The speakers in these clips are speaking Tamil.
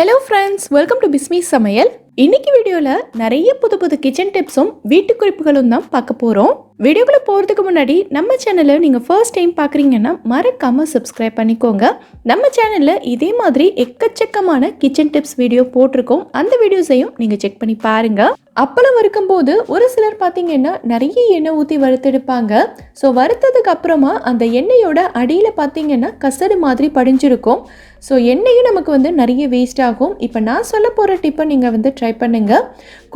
hello friends welcome to Bismi சமையல் இன்னைக்கு வீடியோவில் நிறைய புது புது கிச்சன் டிப்ஸும் வீட்டு குறிப்புகளும் தான் பார்க்க போகிறோம் வீடியோக்குள்ளே போகிறதுக்கு முன்னாடி நம்ம சேனலை நீங்கள் ஃபர்ஸ்ட் டைம் பார்க்குறீங்கன்னா மறக்காமல் சப்ஸ்கிரைப் பண்ணிக்கோங்க. நம்ம சேனலில் இதே மாதிரி எக்கச்சக்கமான கிச்சன் டிப்ஸ் வீடியோ போட்டிருக்கோம். அந்த வீடியோஸையும் நீங்கள் செக் பண்ணி பாருங்கள் அப்பளம் வறுக்கும்போது ஒரு சிலர் பார்த்தீங்கன்னா நிறைய எண்ணெய் ஊற்றி வறுத்தெடுப்பாங்க. ஸோ வறுத்ததுக்கு அப்புறமா அந்த எண்ணெயோட அடியில் பார்த்தீங்கன்னா கசடு மாதிரி படிஞ்சிருக்கும். ஸோ எண்ணெயும் நமக்கு வந்து நிறைய வேஸ்ட் ஆகும். இப்போ நான் சொல்ல போகிற டிப்பை நீங்கள் வந்து ட்ரை பண்ணுங்கள்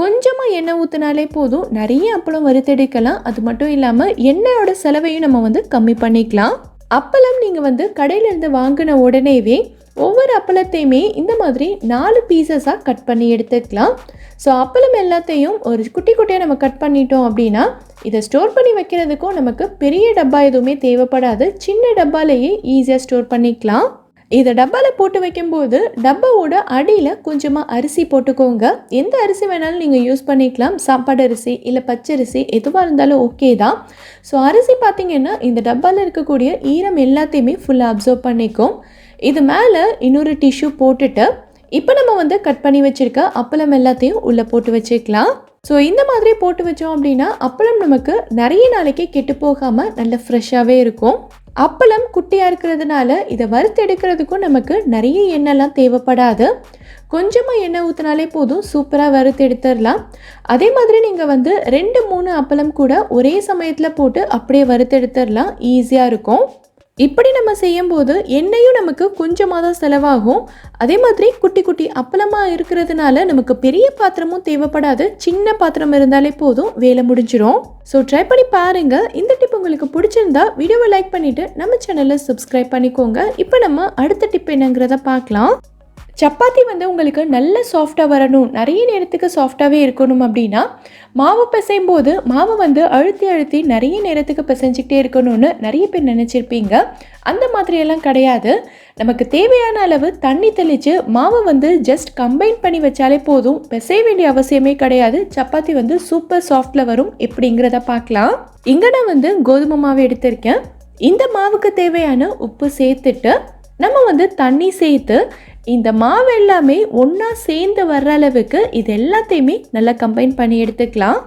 கொஞ்சமாக எண்ணெய் ஊற்றினாலே போதும். நிறைய அப்பளம் வறுத்தெடுக்கலாம். அது மட்டும் இல்லாமல் எண்ணெயோட செலவையும் நம்ம வந்து கம்மி பண்ணிக்கலாம். அப்பளம் நீங்கள் வந்து கடையிலேருந்து வாங்கின உடனேவே ஒவ்வொரு அப்பளத்தையுமே இந்த மாதிரி நாலு பீசஸாக கட் பண்ணி எடுத்துக்கலாம். ஸோ அப்பளம் எல்லாத்தையும் ஒரு குட்டி குட்டியாக நம்ம கட் பண்ணிட்டோம் அப்படின்னா இதை ஸ்டோர் பண்ணி வைக்கிறதுக்கும் நமக்கு பெரிய டப்பா எதுவுமே தேவைப்படாது. சின்ன டப்பாலேயே ஈஸியாக ஸ்டோர் பண்ணிக்கலாம். இதை டப்பாவில் போட்டு வைக்கும்போது டப்பாவோட அடியில் கொஞ்சமாக அரிசி போட்டுக்கோங்க. எந்த அரிசி வேணாலும் நீங்கள் யூஸ் பண்ணிக்கலாம். சாப்பாடு அரிசி இல்லை பச்சரிசி எதுவாக இருந்தாலும் ஓகே தான். ஸோ அரிசி பார்த்தீங்கன்னா இந்த டப்பாவில் இருக்கக்கூடிய ஈரம் எல்லாத்தையுமே ஃபுல்லாக அப்சர்வ் பண்ணிக்கும். இது மேலே இன்னொரு டிஷ்யூ போட்டுட்டு இப்போ நம்ம வந்து கட் பண்ணி வச்சுருக்க அப்பளம் எல்லாத்தையும் உள்ளே போட்டு வச்சுக்கலாம். ஸோ இந்த மாதிரி போட்டு வச்சோம் அப்படின்னா அப்பளம் நமக்கு நிறைய நாளைக்கு கெட்டு போகாமல் நல்ல ஃப்ரெஷ்ஷாகவே இருக்கும். அப்பளம் குட்டியாக இருக்கிறதுனால இதை வறுத்து எடுக்கிறதுக்கும் நமக்கு நிறைய எண்ணெய்லாம் தேவைப்படாது. கொஞ்சமாக எண்ணெய் ஊற்றினாலே போதும் சூப்பராக வறுத்து எடுத்துடலாம். அதே மாதிரி நீங்கள் வந்து ரெண்டு மூணு அப்பளம் கூட ஒரே சமயத்தில் போட்டு அப்படியே வறுத்து எடுத்துடலாம். ஈஸியாக இருக்கும். இப்படி நம்ம செய்யும்போது எண்ணெயும் நமக்கு கொஞ்சமாக தான் செலவாகும். அதே மாதிரி குட்டி குட்டி அப்பளமாக இருக்கிறதுனால நமக்கு பெரிய பாத்திரமும் தேவைப்படாது. சின்ன பாத்திரம் இருந்தாலே போதும். வேலை முடிஞ்சிடும் ஸோ ட்ரை பண்ணி பாருங்கள் இந்த டிப் உங்களுக்கு பிடிச்சிருந்தா வீடியோவை லைக் பண்ணிவிட்டு நம்ம சேனலை சப்ஸ்கிரைப் பண்ணிக்கோங்க. இப்போ நம்ம அடுத்த டிப் என்னங்கிறத பார்க்கலாம். சப்பாத்தி வந்து உங்களுக்கு நல்ல சாஃப்டாக வரணும். நிறைய நேரத்துக்கு சாஃப்டாகவே இருக்கணும் அப்படின்னா மாவு பிசையும் போது மாவு வந்து அழுத்தி அழுத்தி நிறைய நேரத்துக்கு பிசைஞ்சிக்கிட்டே இருக்கணும்னு நிறைய பேர் நினச்சிருப்பீங்க. அந்த மாதிரியெல்லாம் கிடையாது. நமக்கு தேவையான அளவு தண்ணி தெளித்து மாவை வந்து ஜஸ்ட் கம்பைன் பண்ணி வச்சாலே போதும். பிசைய வேண்டிய அவசியமே கிடையாது. சப்பாத்தி வந்து சூப்பர் சாஃப்டில் வரும். எப்படிங்கிறத பார்க்கலாம். இங்கே நான் வந்து கோதுமை மாவு எடுத்திருக்கேன். இந்த மாவுக்கு தேவையான உப்பு சேர்த்துட்டு நம்ம வந்து தண்ணி சேர்த்து இந்த மாவு எல்லாமே ஒன்றா சேர்ந்து வர்ற அளவுக்கு இது எல்லாத்தையுமே நல்லா கம்பைன் பண்ணி எடுத்துக்கலாம்.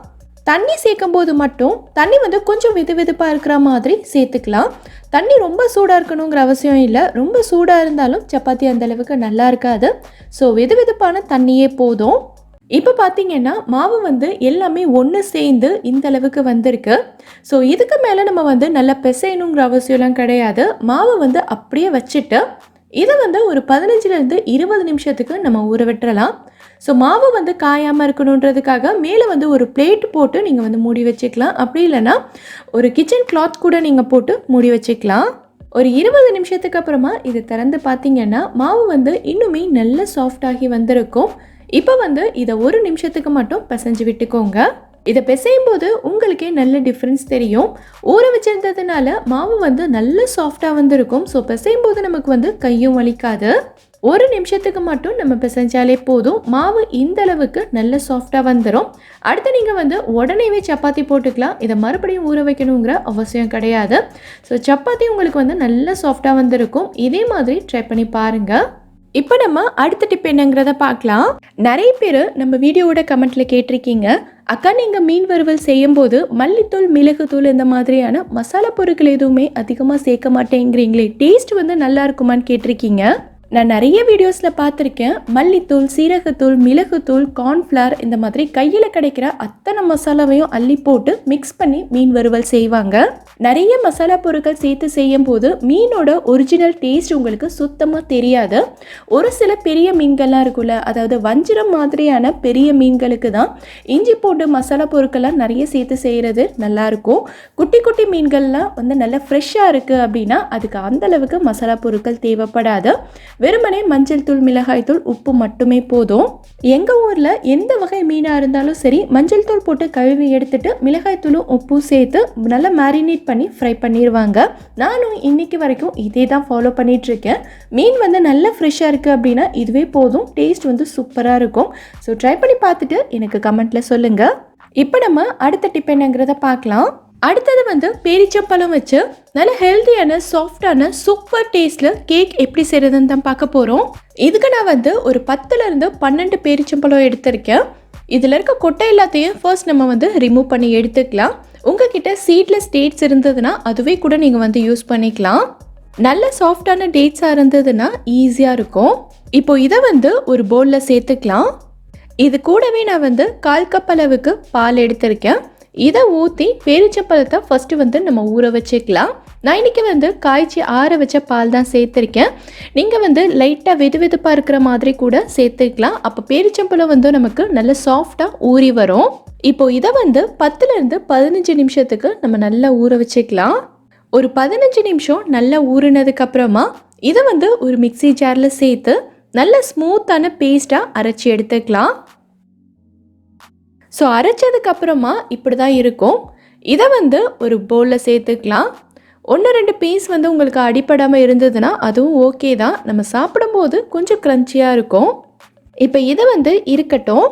தண்ணி சேர்க்கும் போது மட்டும் தண்ணி வந்து கொஞ்சம் வெது வெதுப்பாக இருக்கிற மாதிரி சேர்த்துக்கலாம். தண்ணி ரொம்ப சூடாக இருக்கணுங்கிற அவசியம் இல்லை. ரொம்ப சூடாக இருந்தாலும் சப்பாத்தி அந்த அளவுக்கு நல்லா இருக்காது. ஸோ வெது வெதுப்பான தண்ணியே போதும். இப்போ பார்த்தீங்கன்னா மாவு வந்து எல்லாமே ஒன்று சேர்ந்து இந்த அளவுக்கு வந்திருக்கு. ஸோ இதுக்கு மேலே நம்ம வந்து நல்லா பிசையணுங்கிற அவசியம்லாம் கிடையாது. மாவை வந்து அப்படியே வச்சுட்டு இதை வந்து ஒரு பதினஞ்சுலேருந்து இருபது நிமிஷத்துக்கு நம்ம ஊற விட்டுறலாம். ஸோ மாவு வந்து காயாமல் இருக்கணுன்றதுக்காக மேலே வந்து ஒரு பிளேட் போட்டு நீங்கள் வந்து மூடி வச்சுக்கலாம். அப்படி இல்லைன்னா ஒரு கிச்சன் கிளாத் கூட நீங்கள் போட்டு மூடி வச்சுக்கலாம். ஒரு இருபது நிமிஷத்துக்கு அப்புறமா இதை திறந்து பார்த்தீங்கன்னா மாவு வந்து இன்னுமே நல்ல சாஃப்டாகி வந்திருக்கும். இப்போ வந்து இதை ஒரு நிமிஷத்துக்கு மட்டும் பிசைஞ்சு விட்டுக்கோங்க. இதை பிசையும் போது உங்களுக்கே நல்ல டிஃப்ரென்ஸ் தெரியும். ஊற வச்சிருந்ததுனால மாவு வந்து நல்ல சாஃப்டாக வந்திருக்கும். ஸோ பிசையும் போது நமக்கு வந்து கையும் வலிக்காது. ஒரு நிமிஷத்துக்கு மட்டும் நம்ம பிசைஞ்சாலே போதும். மாவு இந்த அளவுக்கு நல்ல சாஃப்டாக வந்துடும் அடுத்து நீங்கள் வந்து உடனேவே சப்பாத்தி போட்டுக்கலாம். இதை மறுபடியும் ஊற வைக்கணுங்கிற அவசியம் கிடையாது. ஸோ சப்பாத்தி உங்களுக்கு வந்து நல்ல சாஃப்டாக வந்திருக்கும். இதே மாதிரி ட்ரை பண்ணி பாருங்கள் இப்போ நம்ம அடுத்த டிப் என்னங்கிறத பார்க்கலாம். நிறைய பேர் நம்ம வீடியோவோட கமெண்ட்ல கேட்டிருக்கீங்க. அக்கா நீங்கள் மீன் வறுவல் செய்யும்போது மல்லித்தூள் மிளகுத்தூள் இந்த மாதிரியான மசாலா பொருட்கள் எதுவுமே அதிகமாக சேர்க்க மாட்டேங்கிறீங்களே? டேஸ்ட் வந்து நல்லா இருக்குமான்னு கேட்டிருக்கீங்க? நான் நிறைய வீடியோஸில் பார்த்துருக்கேன். மல்லித்தூள் சீரகத்தூள் மிளகுத்தூள் கார்ன்ஃப்ளவர் இந்த மாதிரி கையில் கிடைக்கிற அத்தனை மசாலாவையும் அள்ளி போட்டு மிக்ஸ் பண்ணி மீன் வறுவல் செய்வாங்க. நிறைய மசாலா பொருட்கள் சேர்த்து செய்யும் போது மீனோட ஒரிஜினல் டேஸ்ட் உங்களுக்கு சுத்தமாக தெரியாது. ஒரு சில பெரிய மீன்கள்லாம் இருக்குல்ல அதாவது வஞ்சிரம் மாதிரியான பெரிய மீன்களுக்கு தான் இஞ்சி போட்டு மசாலா பொருட்கள்லாம் நிறைய சேர்த்து செய்கிறது நல்லாயிருக்கும் குட்டி குட்டி மீன்கள்லாம் வந்து நல்லா ஃப்ரெஷ்ஷாக இருக்குது அப்படின்னா அதுக்கு அந்த அளவுக்கு மசாலா பொருட்கள் தேவைப்படாது. வெறுமனே மஞ்சள் தூள் மிளகாய் தூள் உப்பு மட்டுமே போதும். எங்கள் ஊரில் எந்த வகை மீனாக இருந்தாலும் சரி மஞ்சள் தூள் போட்டு கழுவி எடுத்துட்டு மிளகாய் தூளும் உப்பும் சேர்த்து நல்லா மேரினேட் பண்ணி ஃப்ரை பண்ணிடுவாங்க நானும் இன்னைக்கு வரைக்கும் இதே தான் ஃபாலோ பண்ணிட்டு இருக்கேன் மீன் வந்து நல்லா ஃப்ரெஷ்ஷாக இருக்குது அப்படின்னா இதுவே போதும். டேஸ்ட் வந்து சூப்பராக இருக்கும். ஸோ ட்ரை பண்ணி பார்த்துட்டு எனக்கு கமெண்ட்டில் சொல்லுங்கள் இப்போ நம்ம அடுத்த டிப் என்னங்கிறத பார்க்கலாம். அடுத்தது வந்து பேரிச்சம்பழம் வச்சு நல்ல ஹெல்த்தியான சாஃப்டான சூப்பர் டேஸ்ட்ல கேக் எப்படி செய்யறதுன்னு தான் பார்க்க போகிறோம் இதுக்கு நான் வந்து ஒரு பத்துல இருந்து பன்னெண்டு பேரிச்சம்பழம் எடுத்திருக்கேன். இதில் இருக்க கொட்டை எல்லாத்தையும் ஃபர்ஸ்ட் நம்ம வந்து ரிமூவ் பண்ணி எடுத்துக்கலாம். உங்ககிட்ட சீட்லெஸ் டேட்ஸ் இருந்ததுன்னா அதுவே கூட நீங்கள் வந்து யூஸ் பண்ணிக்கலாம். நல்ல சாஃப்டான டேட்ஸாக இருந்ததுன்னா ஈஸியாக இருக்கும். இப்போ இதை வந்து ஒரு பவுலில் சேர்த்துக்கலாம். இது கூடவே நான் வந்து கால் கப் அளவுக்கு பால் எடுத்திருக்கேன். இதை ஊற்றி பேரிச்சப்பழத்தை ஃபஸ்ட்டு வந்து நம்ம ஊற வச்சுக்கலாம். நான் இன்றைக்கி வந்து காய்ச்சி ஆற வச்ச பால் தான் சேர்த்துருக்கேன். நீங்கள் வந்து லைட்டாக வெது வெதுப்பாக இருக்கிற மாதிரி கூட சேர்த்துக்கலாம் அப்போ பேரிச்சம்பழம் வந்து நமக்கு நல்ல சாஃப்டாக ஊறி வரும். இப்போ இதை வந்து பத்துலேருந்து பதினஞ்சு நிமிஷத்துக்கு நம்ம நல்லா ஊற வச்சுக்கலாம். ஒரு பதினஞ்சு நிமிஷம் நல்லா ஊறினதுக்கப்புறமா இதை வந்து ஒரு மிக்சி ஜாரில் சேர்த்து நல்ல ஸ்மூத்தான பேஸ்ட்டாக அரைச்சி எடுத்துக்கலாம். ஸோ அரைச்சதுக்கு அப்புறமா இப்படி தான் இருக்கும். இதை வந்து ஒரு பவுலில் சேர்த்துக்கலாம். ஒன்று ரெண்டு பீஸ் வந்து உங்களுக்கு அடிப்படாமல் இருந்ததுன்னா அதுவும் ஓகே தான். நம்ம சாப்பிடும்போது கொஞ்சம் க்ரன்ச்சியாக இருக்கும். இப்போ இதை வந்து இருக்கட்டும்.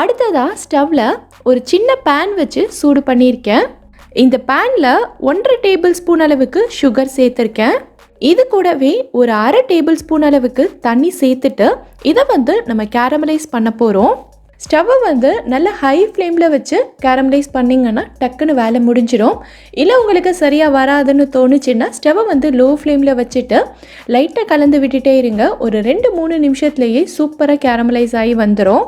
அடுத்ததாக ஸ்டவ்வில் ஒரு சின்ன பேன் வச்சு சூடு பண்ணியிருக்கேன். இந்த பேனில் ஒன்றரை டேபிள் ஸ்பூன் அளவுக்கு சுகர் சேர்த்துருக்கேன். இது கூடவே ஒரு அரை டேபிள் ஸ்பூன் அளவுக்கு தண்ணி சேர்த்துட்டு இதை வந்து நம்ம கேரமலைஸ் பண்ண போகிறோம் ஸ்டவ்வை வந்து நல்ல ஹை ஃப்ளேமில் வச்சு கேரமலைஸ் பண்ணிங்கன்னா டக்குன்னு வேலை முடிஞ்சிடும். இல்லை உங்களுக்கு சரியாக வராதுன்னு தோணுச்சுன்னா ஸ்டவ்வை வந்து லோ ஃப்ளேமில் வச்சுட்டு லைட்டாக கலந்து விட்டுட்டே இருங்க. ஒரு ரெண்டு மூணு நிமிஷத்துலேயே சூப்பராக கேரமலைஸ் ஆகி வந்துடும்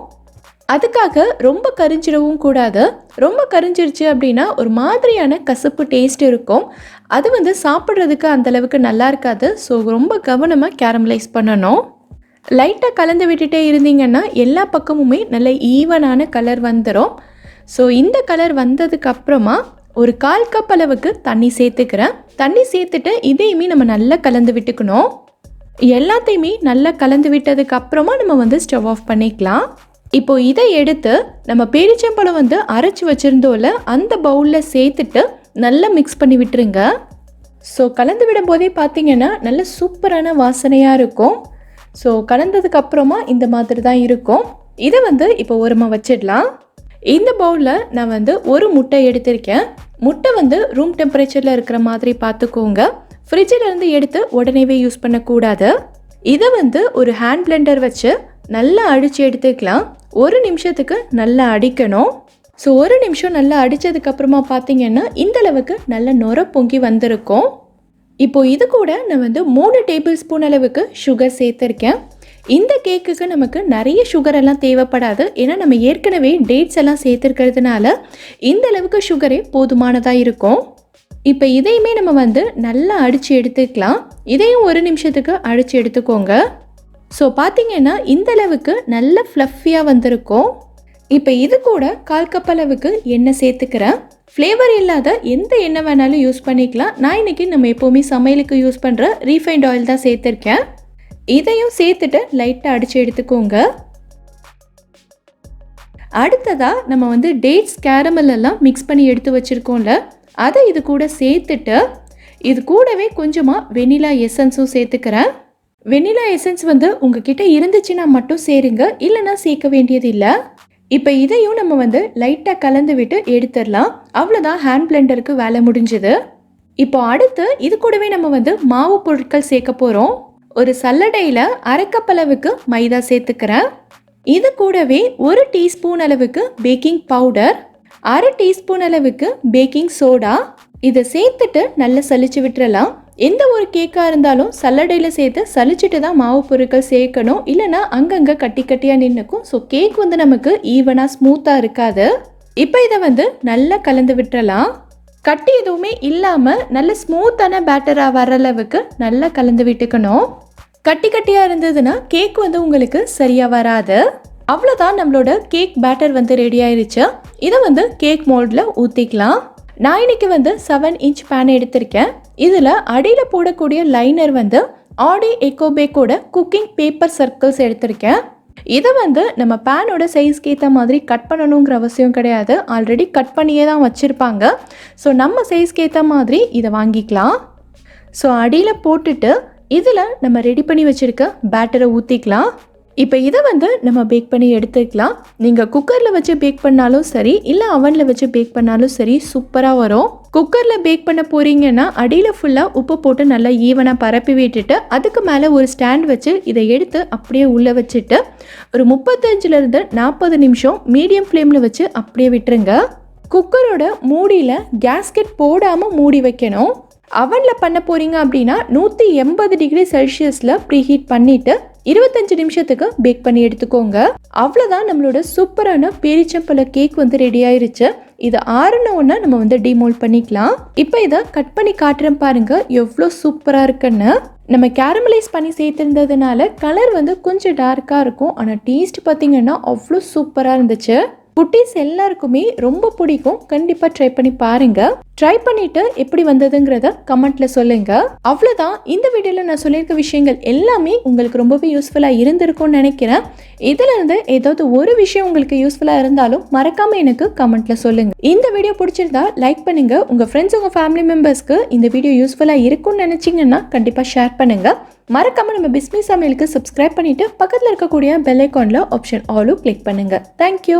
அதுக்காக ரொம்ப கரிஞ்சிடவும் கூடாது. ரொம்ப கரிஞ்சிருச்சு அப்படின்னா ஒரு மாதிரியான கசப்பு டேஸ்ட் இருக்கும். அது வந்து சாப்பிட்றதுக்கு அந்தளவுக்கு நல்லா இருக்காது. ஸோ ரொம்ப கவனமாக கேரமலைஸ் பண்ணணும். லைட்டாக கலந்து விட்டுட்டே இருந்தீங்கன்னா எல்லா பக்கமுமே நல்ல ஈவனான கலர் வந்துடும் ஸோ இந்த கலர் வந்ததுக்கப்புறமா ஒரு கால் கப் அளவுக்கு தண்ணி சேர்த்துக்கிறேன். தண்ணி சேர்த்துட்டு இதையுமே நம்ம நல்லா கலந்து விட்டுக்கணும். எல்லாத்தையுமே நல்லா கலந்து விட்டதுக்கு அப்புறமா நம்ம வந்து ஸ்டவ் ஆஃப் பண்ணிக்கலாம். இப்போ இதை எடுத்து நம்ம பேரிச்சம்பழம் வந்து அரைச்சி வச்சுருந்தோம்ல அந்த பவுலில் சேர்த்துட்டு நல்லா மிக்ஸ் பண்ணி விட்டுருங்க. ஸோ கலந்து விடும் போதே பார்த்தீங்கன்னா நல்ல சூப்பரான வாசனையாக இருக்கும். ஸோ கலந்ததுக்கு அப்புறமா இந்த மாதிரி தான் இருக்கும். இதை வந்து இப்போ ஓரமாக வச்சிடலாம். இந்த பவுலில் நான் வந்து ஒரு முட்டை எடுத்திருக்கேன். முட்டை வந்து ரூம் டெம்பரேச்சரில் இருக்கிற மாதிரி பார்த்துக்கோங்க. ஃப்ரிட்ஜிலேருந்து எடுத்து உடனேவே யூஸ் பண்ணக்கூடாது. இதை வந்து ஒரு ஹேண்ட் பிளெண்டர் வச்சு நல்லா அடித்து எடுத்துக்கலாம். ஒரு நிமிஷத்துக்கு நல்லா அடிக்கணும். ஸோ ஒரு நிமிஷம் நல்லா அடித்ததுக்கப்புறமா பார்த்தீங்கன்னா இந்த அளவுக்கு நல்ல நுர பொங்கி வந்திருக்கும். இப்போ இது கூட நான் வந்து மூணு டேபிள் ஸ்பூன் அளவுக்கு சுகர் சேர்த்துருக்கேன். இந்த கேக்குக்கு நமக்கு நிறைய சுகர் எல்லாம் தேவைப்படாது. ஏன்னா நம்ம ஏற்கனவே டேட்ஸ் எல்லாம் சேர்த்துருக்கிறதுனால இந்த அளவுக்கு சுகரே போதுமானதாக இருக்கும். இப்போ இதையுமே நம்ம வந்து நல்லா அடித்து எடுத்துக்கலாம். இதையும் ஒரு நிமிஷத்துக்கு அடித்து எடுத்துக்கோங்க. ஸோ பார்த்தீங்கன்னா இந்த அளவுக்கு நல்ல ஃப்ளஃபியாக வந்திருக்கும். இப்போ இது கூட கால் கப் அளவுக்கு எண்ணெய் சேர்த்துக்கிறேன். ஃப்ளேவர் இல்லாத எந்த எண்ணெய் வேணாலும் யூஸ் பண்ணிக்கலாம். நான் இன்றைக்கி நம்ம எப்போவுமே சமையலுக்கு யூஸ் பண்ணுற ரீஃபைண்ட் ஆயில் தான் சேர்த்துருக்கேன். இதையும் சேர்த்துட்டு லைட்டாக அடித்து எடுத்துக்கோங்க. அடுத்ததாக நம்ம வந்து டேட்ஸ் கேரமல் எல்லாம் மிக்ஸ் பண்ணி எடுத்து வச்சுருக்கோம்ல அதை இது கூட சேர்த்துட்டு இது கூடவே கொஞ்சமாக வெனிலா எசன்ஸும் சேர்த்துக்கிறேன். வெனிலா எசன்ஸ் வந்து உங்ககிட்ட இருந்துச்சுன்னா மட்டும் சேருங்க இல்லைன்னா சேர்க்க வேண்டியது இல்லை இப்போ இதையும் நம்ம வந்து லைட்டாக கலந்து விட்டு எடுத்துடலாம். அவ்வளோதான் ஹேண்ட் பிளெண்டருக்கு வேலை முடிஞ்சுது. இப்போ அடுத்து இது கூடவே நம்ம வந்து மாவு பொருட்கள் சேர்க்க போகிறோம் ஒரு சல்லடையில் அரைக்கப்பளவுக்கு மைதா சேர்த்துக்கிறேன். இது கூடவே ஒரு டீஸ்பூன் அளவுக்கு பேக்கிங் பவுடர் அரை டீஸ்பூன் அளவுக்கு பேக்கிங் சோடா இதை சேர்த்துட்டு நல்லா சலிச்சு விட்டுறலாம். எந்த ஒரு கேக்காக இருந்தாலும் சல்லடையில் சேர்த்து சலிச்சுட்டு தான் மாவு பொருட்கள் சேர்க்கணும். இல்லைனா அங்கங்கே கட்டி கட்டியாக நின்றுக்கும் ஸோ கேக் வந்து நமக்கு ஈவனாக ஸ்மூத்தாக இருக்காது. இப்போ இதை வந்து நல்லா கலந்து விட்டுறலாம். கட்டி எதுவுமே இல்லாமல் நல்ல ஸ்மூத்தான பேட்டராக வர அளவுக்கு நல்லா கலந்து விட்டுக்கணும். கட்டி கட்டியாக இருந்ததுன்னா கேக் வந்து உங்களுக்கு சரியாக வராது. அவ்வளோதான் நம்மளோட கேக் பேட்டர் வந்து ரெடி ஆயிடுச்சு இதை வந்து கேக் மோல்டில் ஊற்றிக்கலாம் நான் இன்னைக்கு வந்து செவன் இன்ச் பேன் எடுத்திருக்கேன். இதில் அடியில் போடக்கூடிய லைனர் வந்து ஆடி எக்கோபேக்கோட குக்கிங் பேப்பர் சர்க்கிள்ஸ் எடுத்திருக்கேன். இதை வந்து நம்ம பேனோட சைஸ்க்கு ஏற்ற மாதிரி கட் பண்ணணுங்கிற அவசியம் கிடையாது. ஆல்ரெடி கட் பண்ணியே தான் வச்சுருப்பாங்க. ஸோ நம்ம சைஸ்க்கு ஏற்ற மாதிரி இதை வாங்கிக்கலாம். ஸோ அடியில் போட்டுட்டு இதில் நம்ம ரெடி பண்ணி வச்சுருக்க பேட்டரை ஊற்றிக்கலாம் இப்போ இதை வந்து நம்ம பேக் பண்ணி எடுத்துக்கலாம். நீங்கள் குக்கரில் வச்சு பேக் பண்ணாலும் சரி இல்லை அவனில் வச்சு பேக் பண்ணாலும் சரி சூப்பராக வரும். குக்கரில் பேக் பண்ண போகிறீங்கன்னா அடியில் ஃபுல்லாக உப்பு போட்டு நல்லா ஈவனாக பரப்பி விட்டுட்டு அதுக்கு மேலே ஒரு ஸ்டாண்ட் வச்சு இதை எடுத்து அப்படியே உள்ளே வச்சுட்டு ஒரு முப்பத்தஞ்சிலேருந்து நாற்பது நிமிஷம் மீடியம் ஃப்ளேமில் வச்சு அப்படியே விட்டுருங்க. குக்கரோட மூடியில் கேஸ்கெட் போடாமல் மூடி வைக்கணும். அவனில் பண்ண போகிறீங்க அப்படின்னா நூற்றி எண்பது டிகிரி செல்சியஸில் ப்ரீஹீட் பண்ணிவிட்டு இருபத்தஞ்சு நிமிஷத்துக்கு பேக் பண்ணி எடுத்துக்கோங்க. அவ்வளோதான் நம்மளோட சூப்பரான பேரிச்சம்பழ கேக் வந்து ரெடி ஆயிருச்சு. இது ஆறுனவுன்னா நம்ம வந்து டிமோல்ட் பண்ணிக்கலாம். இப்போ இதை கட் பண்ணி காட்டுறேன் பாருங்க எவ்வளோ சூப்பராக இருக்குன்னு. நம்ம கேரமலைஸ் பண்ணி சேர்த்துருந்ததுனால கலர் வந்து கொஞ்சம் டார்க்காக இருக்கும். ஆனால் டேஸ்ட் பார்த்தீங்கன்னா அவ்வளோ சூப்பராக இருந்துச்சு. குட்டீஸ் எல்லாருக்குமே ரொம்ப பிடிக்கும். கண்டிப்பாக ட்ரை பண்ணி பாருங்க. ட்ரை பண்ணிட்டு எப்படி வந்ததுங்கிறத கமெண்ட்ல சொல்லுங்க. அவ்வளோதான் இந்த வீடியோவில் நான் சொல்லியிருக்க விஷயங்கள் எல்லாமே உங்களுக்கு ரொம்பவே யூஸ்ஃபுல்லாக இருந்திருக்கும்னு நினைக்கிறேன். இதுல இருந்து ஏதாவது ஒரு விஷயம் உங்களுக்கு யூஸ்ஃபுல்லாக இருந்தாலும் மறக்காம எனக்கு கமெண்ட்ல சொல்லுங்க. இந்த வீடியோ பிடிச்சிருந்தா லைக் பண்ணுங்க. உங்க ஃப்ரெண்ட்ஸ் உங்க ஃபேமிலி மெம்பர்ஸ்க்கு இந்த வீடியோ யூஸ்ஃபுல்லாக இருக்கும்னு நினைச்சீங்கன்னா கண்டிப்பாக ஷேர் பண்ணுங்க. மறக்காம நம்ம பிஸ்மி சமையலுக்கு சப்ஸ்கிரைப் பண்ணிட்டு பக்கத்தில் இருக்கக்கூடிய பெல் ஐக்கான்ல ஆப்ஷன் ஆலும் கிளிக் பண்ணுங்க. Thank you